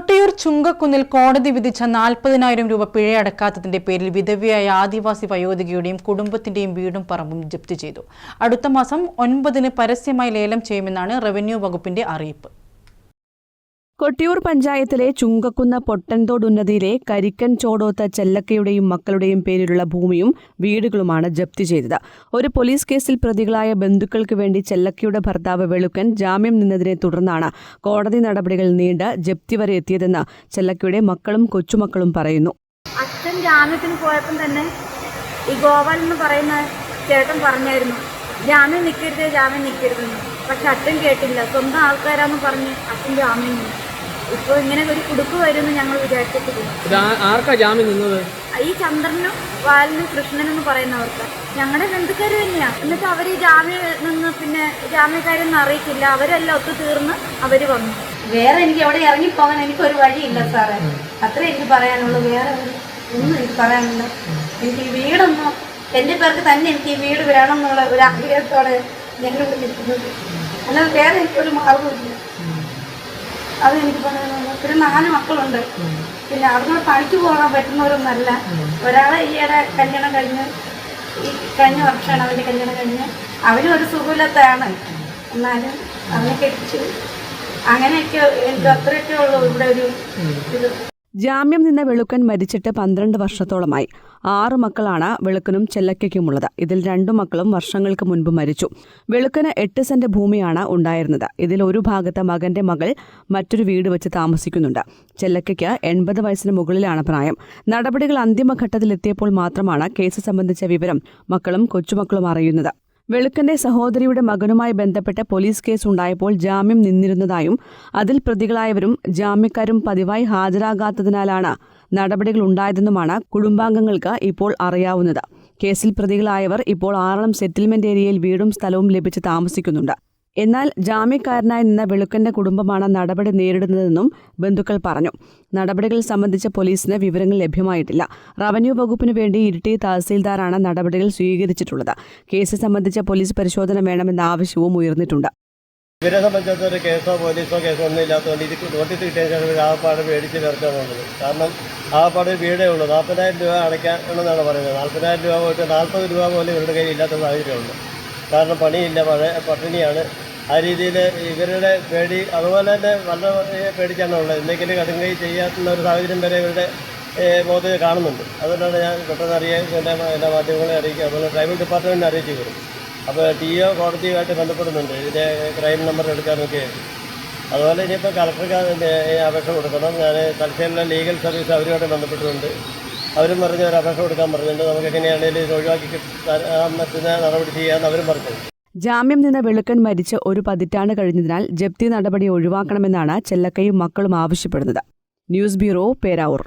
കൊട്ടിയൂർ ചുങ്കക്കുന്നിൽ കോടതി വിധിച്ച നാൽപ്പതിനായിരം രൂപ പിഴയടക്കാത്തതിന്റെ പേരിൽ വിധവയായ ആദിവാസി വയോധികയുടെയും കുടുംബത്തിന്റെയും വീടും പറമ്പും ജപ്തി ചെയ്തു. അടുത്ത മാസം ഒൻപതിന് പരസ്യമായി ലേലം ചെയ്യുമെന്നാണ് റവന്യൂ വകുപ്പിന്റെ അറിയിപ്പ്. കൊട്ടിയൂർ പഞ്ചായത്തിലെ ചുങ്കക്കുന്ന പൊട്ടൻതോട് ഉന്നതിയിലെ കരിക്കൻ ചോടോത്ത ചെല്ലക്കയുടെയും മക്കളുടെയും പേരിലുള്ള ഭൂമിയും വീടുകളുമാണ് ജപ്തി ചെയ്തത്. ഒരു പോലീസ് കേസിൽ പ്രതികളായ ബന്ധുക്കൾക്ക് വേണ്ടി ചെല്ലക്കയുടെ ഭർത്താവ് വെളുക്കൻ ജാമ്യം നിന്നതിനെ തുടർന്നാണ് കോടതി നടപടികൾ നീണ്ട് ജപ്തി വരെ എത്തിയതെന്ന് ചെല്ലക്കയുടെ മക്കളും കൊച്ചുമക്കളും പറയുന്നു. അച്ഛൻ ജാമ്യത്തിന് പോയപ്പം തന്നെ ഈ ഗോവൽ എന്ന് പറയുന്ന ചേട്ടൻ പറഞ്ഞായിരുന്നു ജാമ്യം നിൽക്കരുത് ജാമ്യം നിൽക്കരുതെന്ന് പക്ഷെ അച്ഛൻ കേട്ടില്ല. സ്വന്തം ആൾക്കാരാന്ന് പറഞ്ഞ് അച്ഛൻ ജാമ്യം നിന്നു. ഇപ്പോൾ ഇങ്ങനെ ഒരു കുടുക്ക് വരുമെന്ന് ഞങ്ങൾ വിചാരിച്ചിട്ടില്ല. ഇത് ആ- ആർക്കാ ജാമ്യം നിന്നത്? ഈ ചന്ദ്രനും വാലിനും കൃഷ്ണനും എന്ന് പറയുന്നവർക്ക്. ഞങ്ങളുടെ ബന്ധുക്കാർ തന്നെയാണ് എന്നിട്ട് അവർ ഈ ജാമ്യം നിന്ന് പിന്നെ ജാമ്യക്കാരൊന്നും അറിയിച്ചില്ല അവരെല്ലാം ഒത്തു തീർന്ന് അവർ വന്നു. വേറെ എനിക്ക് അവിടെ ഇറങ്ങിപ്പോകാൻ എനിക്കൊരു വഴിയില്ല സാറേ. അത്രേ എനിക്ക് പറയാനുള്ളൂ. വേറെ ഒരു- ഒന്നും എനിക്ക് പറയാനില്ല. എനിക്ക് ഈ വീടൊന്നും എന്റെ പേർക്ക് തന്നെ എനിക്ക് ഈ വീട് വേണം എന്നുള്ള ഒരു ആഗ്രഹത്തോടെ ഞങ്ങൾ ഇവിടെ നിൽക്കുന്നത് അല്ലാതെ വേറെ എനിക്കൊരു മാർഗമില്ല അത് എനിക്ക് പറയാനുള്ളൂ പിന്നെ നാല് മക്കളുണ്ട്. പിന്നെ അതുകൊണ്ട് പണിക്ക് പോകാൻ പറ്റുന്നവരൊന്നല്ല. ഒരാളെ ഈയിടെ കല്യാണം കഴിഞ്ഞ് ഈ കഴിഞ്ഞ വർഷമാണ് അവന്റെ കല്യാണം കഴിഞ്ഞ്. അവനും ഒരു സുഖമില്ലാത്തതാണ് എന്നാലും അവനെ കെട്ടിച്ചു അങ്ങനെയൊക്കെ എനിക്ക് അത്രയൊക്കെ ഉള്ളൂ ഇവിടെ ഒരു ഇത്. ജാമ്യം നിന്ന വെളുക്കൻ മരിച്ചിട്ട് പന്ത്രണ്ട് വർഷത്തോളമായി. ആറു മക്കളാണ് വെളുക്കനും ചെല്ലയ്ക്കുമുള്ളത് ഇതിൽ രണ്ടു മക്കളും വർഷങ്ങൾക്ക് മുൻപ് മരിച്ചു. വെളുക്കന് എട്ട് സെന്റ് ഭൂമിയാണ് ഉണ്ടായിരുന്നത്. ഇതിൽ ഒരു ഭാഗത്ത് മകന്റെ മകൾ മറ്റൊരു വീട് വെച്ച് താമസിക്കുന്നുണ്ട്. ചെല്ലക്കയ്ക്ക് എൺപത് വയസ്സിന് മുകളിലാണ് പ്രായം. നടപടികൾ അന്തിമഘട്ടത്തിലെത്തിയപ്പോൾ മാത്രമാണ് കേസ് സംബന്ധിച്ച വിവരം മക്കളും കൊച്ചുമക്കളും അറിയുന്നത്. വെളുക്കന്റെ സഹോദരിയുടെ മകനുമായി ബന്ധപ്പെട്ട പോലീസ് കേസ് ഉണ്ടായപ്പോൾ ജാമ്യം നിന്നിരുന്നതായും അതിൽ പ്രതികളായവരും ജാമ്യക്കാരും പതിവായി ഹാജരാകാത്തതിനാലാണ് നടപടികൾ ഉണ്ടായതെന്നുമാണ് കുടുംബാംഗങ്ങൾക്ക് ഇപ്പോൾ അറിയാവുന്നത്. കേസിൽ പ്രതികളായവർ ഇപ്പോൾ ആറളം സെറ്റിൽമെന്റ് ഏരിയയിൽ വീടും സ്ഥലവും ലഭിച്ച് താമസിക്കുന്നുണ്ട്. എന്നാൽ ജാമ്യക്കാരനായി നിന്ന വെളുക്കന്റെ കുടുംബമാണ് നടപടി നേരിടുന്നതെന്നും ബന്ധുക്കൾ പറഞ്ഞു. നടപടികൾ സംബന്ധിച്ച പോലീസിന് വിവരങ്ങൾ ലഭ്യമായിട്ടില്ല. റവന്യൂ വകുപ്പിനു വേണ്ടി ഇരിട്ടി തഹസീൽദാറാണ് നടപടികൾ സ്വീകരിച്ചിട്ടുള്ളത്. കേസ് സംബന്ധിച്ച പോലീസ് പരിശോധന വേണമെന്ന ആവശ്യവും ഉയർന്നിട്ടുണ്ട്. ഇവരെ സംബന്ധിച്ചിടത്തോളം ഒരു കേസോ പോലീസോ കേസോ ഒന്നും ഇല്ലാത്തതുകൊണ്ട് ഇത് നോട്ടീസ് കിട്ടിയ ശേഷം ഇവർ ആകപ്പാട് മേടിച്ച് നിർത്താനുള്ളത് കാരണം ആപ്പാട് വീടേ ഉള്ളൂ. നാൽപ്പതിനായിരം രൂപ അടയ്ക്കാമെന്നാണ് പറയുന്നത്. നാൽപ്പതിനായിരം രൂപ പോയിട്ട് നാൽപ്പത് രൂപ പോലും ഇവരുടെ കയ്യിൽ ഇല്ലാത്ത സാഹചര്യമുണ്ട്. കാരണം പണിയില്ല മഴ പട്ടിണിയാണ്. ആ രീതിയിൽ ഇവരുടെ പേടി അതുപോലെ തന്നെ നല്ല പേടിച്ചാണ് ഉള്ളത്. എന്തെങ്കിലും കടുങ്കൈ ചെയ്യാത്ത ഒരു സാഹചര്യം വരെ ഇവരുടെ ബോധ കാണുന്നുണ്ട്. അതുകൊണ്ടാണ് ഞാൻ പെട്ടെന്ന് അറിയാൻ എന്റെ എല്ലാ മാധ്യമങ്ങളെ അറിയിക്കുക. അതുപോലെ ട്രൈബൽ ഡിപ്പാർട്ട്മെന്റിനെ അറിയിച്ചു വരും അപ്പോൾ ടി ഒ കോടതിയുമായിട്ട് ബന്ധപ്പെടുന്നുണ്ട്. ഇതിന്റെ ക്രൈം നമ്പർ എടുക്കാനൊക്കെ അതുപോലെ ഇനിയിപ്പോൾ കളക്ടർക്ക് അപേക്ഷ കൊടുക്കണം. ഞാൻ തലശ്ശേരിയിലെ ലീഗൽ സർവീസ് അവരുമായിട്ട് ബന്ധപ്പെട്ടിട്ടുണ്ട്. അവരും പറഞ്ഞ് ഒരു അപേക്ഷ കൊടുക്കാൻ പറഞ്ഞിട്ടുണ്ട്. നമുക്ക് എങ്ങനെയാണെങ്കിലും ഇത് ഒഴിവാക്കി പറ്റുന്ന നടപടി ചെയ്യാമെന്ന് അവരും പറഞ്ഞു. ജാമ്യം നിന്ന വെളുക്കൻ മരിച്ച് ഒരു പതിറ്റാണ് കഴിഞ്ഞതിനാൽ ജപ്തി നടപടി ഒഴിവാക്കണമെന്നാണ് ചെല്ലക്കയും മക്കളും ആവശ്യപ്പെടുന്നത്. News bureau Peravoor.